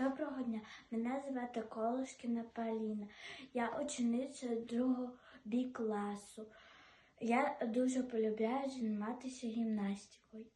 Доброго дня, мене звати Колошкіна Поліна. Я учениця другого бі класу. Я дуже полюбляю займатися гімнастикою.